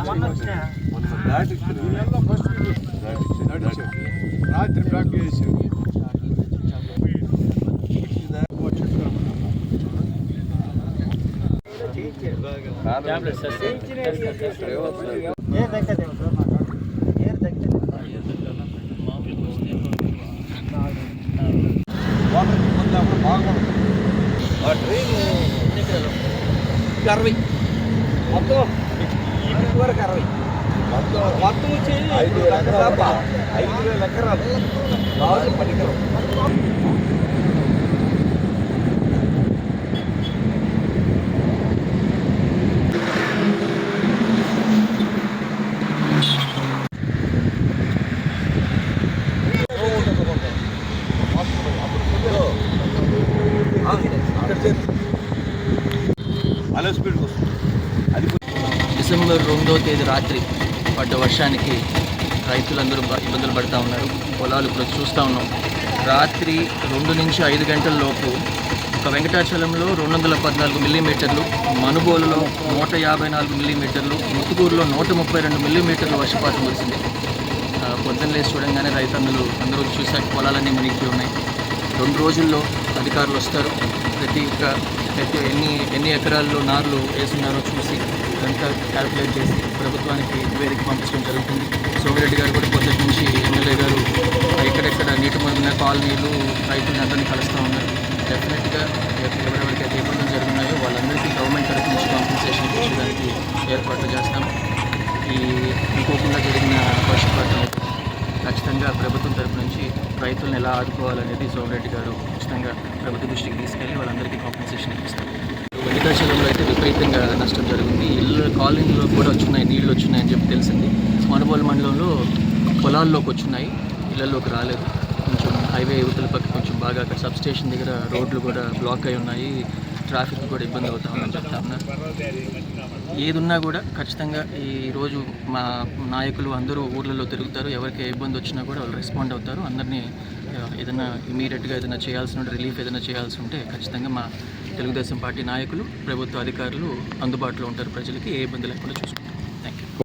మొన్న దాటి రాత్రి బ్లాక్ చేసి వాటర్ పొందాము బాగా ఆ ట్రైన్ ఎన్ని ఎకరాలు అరవై మొత్తం ఇటు వరకు అరవై. మొత్తం వచ్చి ఐదు వేల ఎకరాలు. ఐదు వేల ఎకరాలు. పది ఎకరం అలా స్పీడ్కి వస్తుంది. అది డిసెంబర్ రెండో తేదీ రాత్రి పడ్డ వర్షానికి రైతులందరూ ఇబ్బందులు పడుతూ ఉన్నారు. పొలాలు ఇప్పుడు చూస్తూ ఉన్నాం. రాత్రి రెండు నుంచి ఐదు గంటల లోపు ఒక వెంకటాచలంలో రెండు వందల పద్నాలుగు మిల్లీమీటర్లు మనుబోలులో నూట యాభై నాలుగు మిల్లీమీటర్లు ముత్తుకూరులో నూట ముప్పై రెండు మిల్లీమీటర్లు వర్షపాతం కురిసింది. పొద్దున్న లేచి చూడంగానే రైతన్నులు అందరూ చూశాక పొలాలన్నీ మునిగి ఉన్నాయి. రెండు రోజుల్లో అధికారులు వస్తారు. ప్రతి ఒక్క ప్రతి ఎన్ని ఎన్ని ఎకరాల్లో నార్లు వేస్తున్నారో చూసి ఇదంతా క్యాల్కులేట్ చేసి ప్రభుత్వానికి నివేదిక పంపించడం జరుగుతుంది. సోమిరెడ్డి గారు కూడా పొద్దుటి నుంచి ఎమ్మెల్యే గారు ఎక్కడెక్కడ నీటి మునిగిన కాలనీలు రైతులను అందరినీ కలుస్తూ ఉన్నారు. డెఫినెట్గా ఎవరెవరికైతే ఇబ్బందులు జరుగుతున్నాయో వాళ్ళందరికీ గవర్నమెంట్ తరఫు నుంచి కాంపెన్సేషన్ ఇచ్చేదానికి ఏర్పాట్లు చేస్తాం. ఈ అనుకోకుండా జరిగిన వర్షపాతం ఖచ్చితంగా ప్రభుత్వం తరపు నుంచి రైతులను ఎలా ఆదుకోవాలనేది సోమరెడ్డి గారు ఖచ్చితంగా ప్రభుత్వ దృష్టికి తీసుకెళ్ళి వాళ్ళందరికీ కాంపెన్సేషన్ ఇప్పిస్తారు. వెంకటాచలంలో అయితే విపరీతంగా నష్టం జరిగింది. ఇల్లు కాలనీలో కూడా వచ్చినాయి నీళ్ళు వచ్చినాయని చెప్పి తెలిసింది. మనుబోలు మండలంలో పొలాల్లోకి వచ్చినాయి ఇళ్ళలోకి రాలేదు. కొంచెం హైవే యువతల పక్క కొంచెం బాగా అక్కడ సబ్ స్టేషన్ దగ్గర రోడ్లు కూడా బ్లాక్ అయి ఉన్నాయి. ట్రాఫిక్ కూడా ఇబ్బంది అవుతా ఉందని చెప్తా ఉన్నారు కూడా ఖచ్చితంగా ఈరోజు మా నాయకులు అందరూ ఊర్లలో తిరుగుతారు. ఎవరికి ఏ ఇబ్బంది వచ్చినా కూడా వాళ్ళు రెస్పాండ్ అవుతారు. అందరినీ ఏదైనా ఇమీడియట్గా ఏదైనా చేయాల్సిన ఉంటే రిలీఫ్ ఏదైనా చేయాల్సి ఉంటే ఖచ్చితంగా మా తెలుగుదేశం పార్టీ నాయకులు ప్రభుత్వ అధికారులు అందుబాటులో ఉంటారు ప్రజలకి. ఏ ఇబ్బంది లేకుండా చూసుకుంటారు.